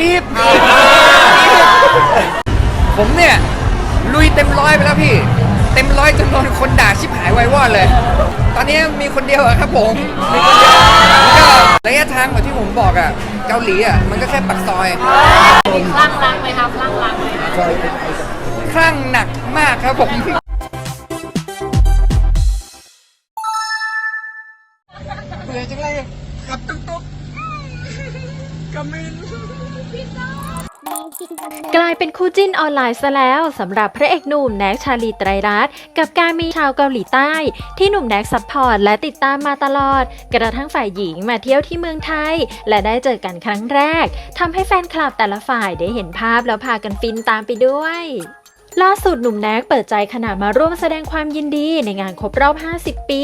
จีบ ผมเนี่ย ลุยเต็มร้อยไปแล้วพี่ เต็มร้อยจนโดนคนด่าชิบหายไวายวอดเลย ตอนนี้มีคนเดียวอะครับผมมีคนเดียวก็ระยะทางแบบที่ผมบอกอะเกาหลีอะมันก็แค่ปักซอย มีคลั่งรักไหมคะคลั่งรักไหมคลั่งหนักมากครับผมเบื่อจังเลยขับตุ๊กตุ๊ก กมินกลายเป็นคู่จิ้นออนไลน์ซะแล้วสำหรับพระเอกหนุ่มแน็กชาลีไตรรัตน์กับการมีชาวเกาหลีใต้ ที่หนุ่มแน็กซัพพอร์ตและติดตามมาตลอด กระทั่งฝ่ายหญิงมาเที่ยวที่เมืองไทย และได้เจอกันครั้งแรกทำให้แฟนคลับแต่ละฝ่ายได้เห็นภาพแล้วพากันฟินตามไปด้วย ล่าสุดหนุ่มแน็กเปิดใจขณะมาร่วมแสดงความยินดีในงานครบรอบ 50 ปี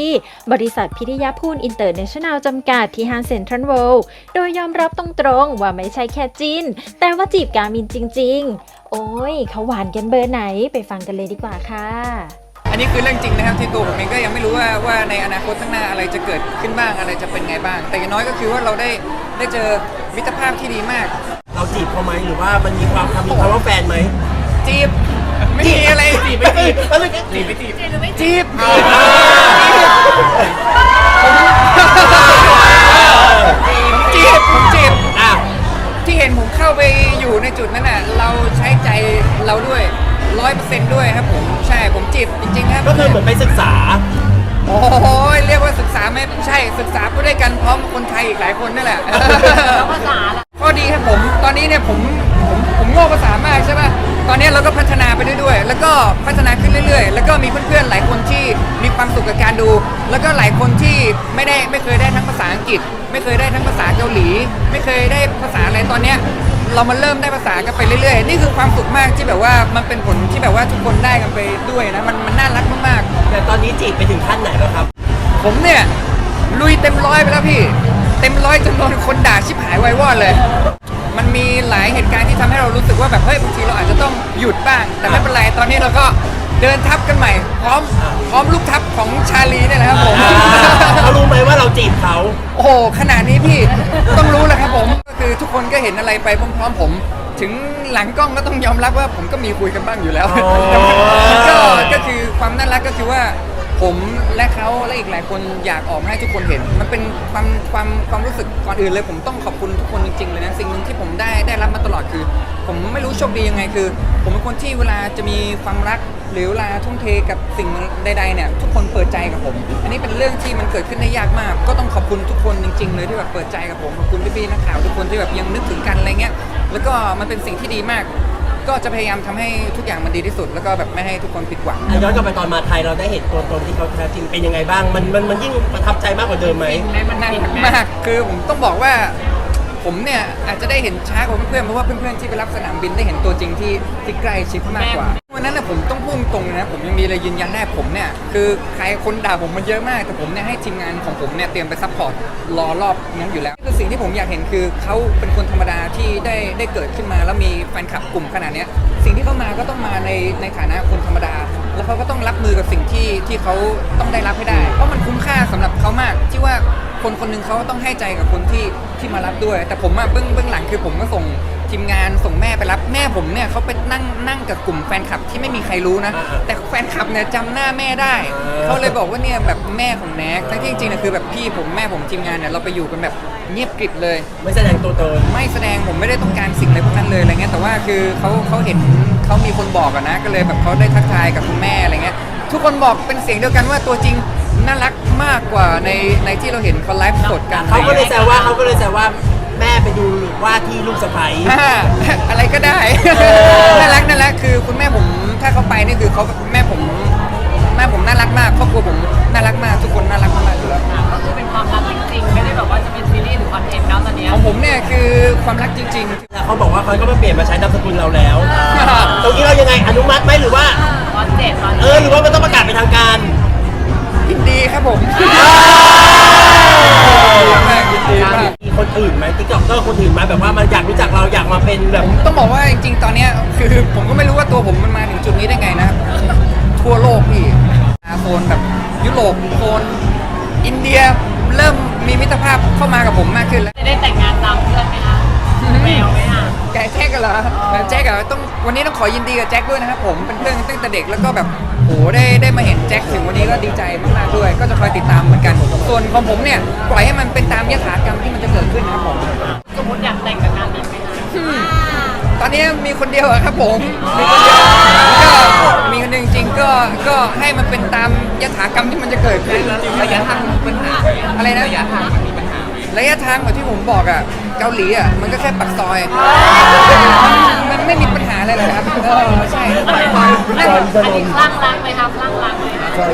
บริษัทพิทยาพูนอินเตอร์เนชั่นแนลจำกัดที่ห้างเซ็นทรัลเวิลด์โดยยอมรับตรงๆ ว่าไม่ใช่แค่จิน แต่ว่าจีบกามินจริง ๆ โอ้ย เขาหวานกันเบอร์ไหนไปฟังกันเลยดีกว่าค่ะ อันนี้คือเรื่องจริงนะครับที่ตัวผมเองก็ยังไม่รู้ว่าว่าในอนาคตข้างหน้าอะไรจะเกิดขึ้นบ้างอะไรจะเป็นไงบ้าง แต่อย่างน้อยก็คือว่าเราได้ได้เจอมิตรภาพที่ดีมาก เราจีบเขาไหมหรือว่ามันมีความคำมีคำว่าแฟนไหมจีบ ไม่มีอะไรจีบไม่จีบแล้วมันจีบไม่จีบจีบผมจีบผมจีบอะที่เห็นผมเข้าไปอยู่ในจุดนั้นน่ะเราใช้ใจเราด้วยร้อยเปอร์เซ็นต์ด้วยครับผมใช่ผมจีบจริงๆครับก็คือเหมือนไปศึกษาโอ้โหเรียกว่าศึกษาไม่ใช่ศึกษาไปด้วยกันพร้อมคนไทยอีกหลายคนนี่แหละแล้วภาษาล่ะข้อดีครับผมตอนนี้เนี่ยผมผมผมโง่ภาษามากใช่ป่ะ ตอนนี้เราก็พัฒนาไปด้วยๆแล้วก็พัฒนาขึ้นเรื่อย ๆ แล้วก็มีเพื่อนๆหลายคนที่มีความสุขกับการดู แล้วก็หลายคนที่ไม่ได้ไม่เคยได้ทั้งภาษาอังกฤษ ไม่เคยได้ทั้งภาษาเกาหลี ไม่เคยได้ภาษาอะไรตอนเนี้ยเรามาเริ่มได้ภาษากันไปเรื่อยๆ นี่คือความสุขมากที่แบบว่ามันเป็นผลที่แบบว่าทุกคนได้กันไปด้วยนะมันมันน่ารักมากๆ แต่ตอนนี้จีบไปถึงขั้นไหนแล้วครับ ผมเนี่ยลุยเต็มร้อยไปแล้วพี่ เต็มร้อยจนโดนคนด่าชิบหายไวายวอดเลย มันมีหลายเหตุการณ์ที่ทำให้เรารู้สึกว่าแบบเฮ้ยบางทีเราอาจจะต้องหยุดบ้าง แต่ไม่เป็นไรตอนนี้เราก็เดินทับกันใหม่ พร้อมพร้อมลูกทับของชาลีเนี่ยแหละครับผม เขารู้ไหมว่าเราจีบเขา โอ้โหขนาดนี้พี่ ต้องรู้แหละครับผม ก็คือทุกคนก็เห็นอะไรไปพร้อมๆผม ถึงหลังกล้องก็ต้องยอมรับว่าผมก็มีคุยกันบ้างอยู่แล้วก็ก็คือความน่ารักก็คือว่า ผมและเขาและอีกหลายคนอยากออกมาให้ทุกคนเห็น มันเป็นความความความรู้สึกก่อนอื่นเลย ผมต้องขอบคุณทุกคนจริงๆเลยนะสิ่งหนึ่งที่ผมได้ได้รับมาตลอดคือ ผมไม่รู้โชคดียังไงคือ ผมเป็นคนที่เวลาจะมีความรัก หรือเวลาทุ่มเทกับสิ่งใดๆเนี่ยทุกคนเปิดใจกับผม อันนี้เป็นเรื่องที่มันเกิดขึ้นได้ยากมาก ก็ต้องขอบคุณทุกคนจริง ๆ เลยที่แบบเปิดใจกับผมขอบคุณพี่ๆนักข่าวทุกคนที่แบบยังนึกถึงกันอะไรเงี้ยแล้วก็มันเป็นสิ่งที่ดีมาก ก็จะพยายามทำให้ทุกอย่างมันดีที่สุด แล้วก็แบบไม่ให้ทุกคนผิดหวัง อะย้อนกลับไปตอนมาไทยเราได้เห็นตัวตนที่เขาแท้จริงเป็นยังไงบ้าง มันมันมันยิ่งประทับใจมากกว่าเดิมไหมในมันน่ามีรักมากคือผมต้องบอกว่า ผมเนี่ยอาจจะได้เห็นช้ากว่าเพื่อนๆเพราะว่าเพื่อนๆที่ไปรับสนามบินได้เห็นตัวจริงที่ที่ใกล้ชิดมากกว่าวันนั้นนะผมต้องพูดตรงๆนะผมยังมีอะไรยืนยันได้ผมเนี่ยคือใครคนด่าผมมันเยอะมาก แต่ผมเนี่ยให้ทีมงานของผมเนี่ยเตรียมไปซัพพอร์ตรอรอบนั้นอยู่แล้วคือสิ่งที่ผมอยากเห็นคือเขาเป็นคนธรรมดาที่ได้ได้เกิดขึ้นมา แล้วมีแฟนคลับกลุ่มขนาดเนี้ยสิ่งที่เขามาก็ต้องมาในในฐานะคนธรรมดา แล้วเขาก็ต้องรับมือกับสิ่งที่ที่เขาต้องได้รับให้ได้ เพราะมันคุ้มค่าสำหรับเขามากที่ว่า คนคนหนึ่งเขาต้องให้ใจกับคนที่ที่มารับด้วย แต่ผมอะเบื้องเบื้องหลังคือผมก็ส่งทีมงานส่งแม่ไปรับแม่ผมเนี่ยเขาไปนั่งนั่งกับกลุ่มแฟนคลับที่ไม่มีใครรู้นะอ่าแต่แฟนคลับเนี่ยจำหน้าแม่ได้เออเขาเลยบอกว่าเนี่ยแบบแม่ของแน็กทั้งที่จริงๆนะคือแบบพี่ผมแม่ผมทีมงานเนี่ยเราไปอยู่กันแบบเงียบกริบเลย ไม่แสดงตัวตนไม่แสดงผมไม่ได้ต้องการสิ่งอะไรพวกนั้นเลยอะไรเงี้ยแต่ว่าคือเขาเขาเห็นเขามีคนบอกอะนะ ก็เลยแบบเขาได้ทักทายกับคุณแม่อะไรเงี้ยทุกคนบอกเป็นเสียงเดียวกันว่าตัวจริงน่ารัก มากกว่าในในที่เราเห็นเขาไลฟ์สดกันเขาก็เลยแซวว่าเขาก็เลยแซวว่าแม่ไปดูว่าที่ลูกสะใภ้ อ่าอะไรก็ได้อน่ารักน่ารักคือคุณแม่ผมถ้าเขาไปนี่คือเขาแม่ผมแม่ผมน่ารักมากครอบครัวผมน่ารักมากทุกคนน่ารักมากอยู่แล้วก็คือเป็นความรักจริงๆ ไม่ได้แบบว่าจะเป็นซีรีส์หรือคอนเทนต์แล้วตอนเนี้ยของผมเนี่ยคือความรักจริง ๆแล้วเขาบอกว่าเขาก็มาเปลี่ยนมาใช้นามสกุลเราแล้ว ตรงนี้เรายังไงอนุมัติไหมหรือว่า กับผมมากขึ้นแล้วจะได้แต่งงานตามเพื่อนไหมคะแมวไหมคะกกันเหรอแจ็คอะต้องวันนี้ต้องขอยินดีกับแจ็คด้วยนะครับผมเป็นเพื่อนกันตั้งแต่เด็กแล้วก็แบบโอ้ได้ได้มาเห็นแจ็คถึงวันนี้ก็ดีใจมากๆด้วย ก็จะคอยติดตามเหมือนกันส่วนของผมเนี่ยปล่อยให้มันเป็นตามยถากรรมที่มันจะเกิดขึ้นนะครับผมสมมติอยากแต่งกับการบินไหมคะตอนนี้มีคนเดียวอะครับผมมีคนเดียวก็มีคนหนึ่งจริงๆก็ก็ให้มันเป็นตามยถากรรมที่มันจะเกิดขึ้นระยะทางมีปัญหาอะไรนะระยะทางมีปัญหา ระยะทางแบบที่ผมบอกอะเกาหลีอะมันก็แค่ปักซอย มันมันไม่มีปัญหาอะไรเลยครับเออใช่นั่นอันนี้คลั่งรักไหมครับคลั่งรักไหมครับ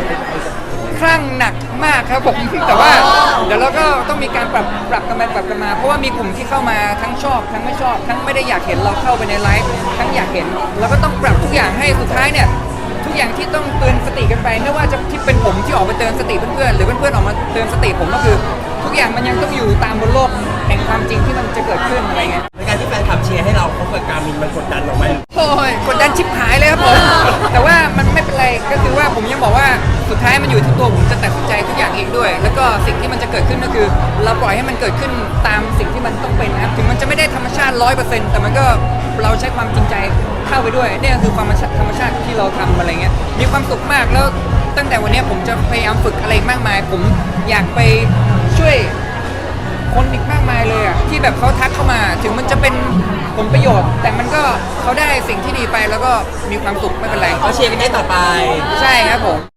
คลั่งหนักมากครับผมแต่ว่าเดี๋ยวเราก็ต้องมีการปรับปรับกันไปปรับกันมา เพราะว่ามีกลุ่มที่เข้ามาทั้งชอบ ทั้งไม่ชอบ ทั้งไม่ได้อยากเห็นเราเข้าไปในไลฟ์ทั้งอยากเห็นเราก็ต้องปรับทุกอย่างให้สุดท้ายเนี่ยทุกอย่างที่ต้องเตือนสติกันไปไม่ว่าจะที่เป็นผมที่ออกมาเตือนสติเพื่อนๆหรือเพื่อนๆออกมาเตือนสติผมก็คือ ทุกอย่างมันยังต้องอยู่ตามบนโลกแห่งความจริงที่มันจะเกิดขึ้นอะไรเงี้ยในการที่แฟนคลับเชียร์ให้เราคบกับการมินมันกดดันหรอไหมโอ้ยกดดันชิบหายเลยครับผม แต่ว่ามันไม่เป็นไรก็คือว่าผมยังบอกว่าสุดท้ายมันอยู่ที่ตัวผมจะตัดสินใจทุกอย่างเองด้วย แล้วก็สิ่งที่มันจะเกิดขึ้นก็คือ เราปล่อยให้มันเกิดขึ้นตามสิ่งที่มันต้องเป็นนะครับถึงมันจะไม่ได้ธรรมชาติร้อยเปอร์เซ็นต์แต่มันก็เราใช้ความจริงใจเข้าไปด้วยเนี่ยคือความธรรมชาติที่เราทำอะไรเงี้ยมีความสุขมากแล้วตั้งแต่วันเนี้ยผมจะพยายามฝึกอะไรมากมาย ผมอยากไป ช่วยคนอีกมากมายเลยอะที่แบบเขาทักเข้ามา ถึงมันจะเป็นผลประโยชน์ แต่มันก็เขาได้สิ่งที่ดีไปแล้วก็มีความสุขไม่เป็นไร เขาเชียร์กันได้ต่อไป ใช่ครับผม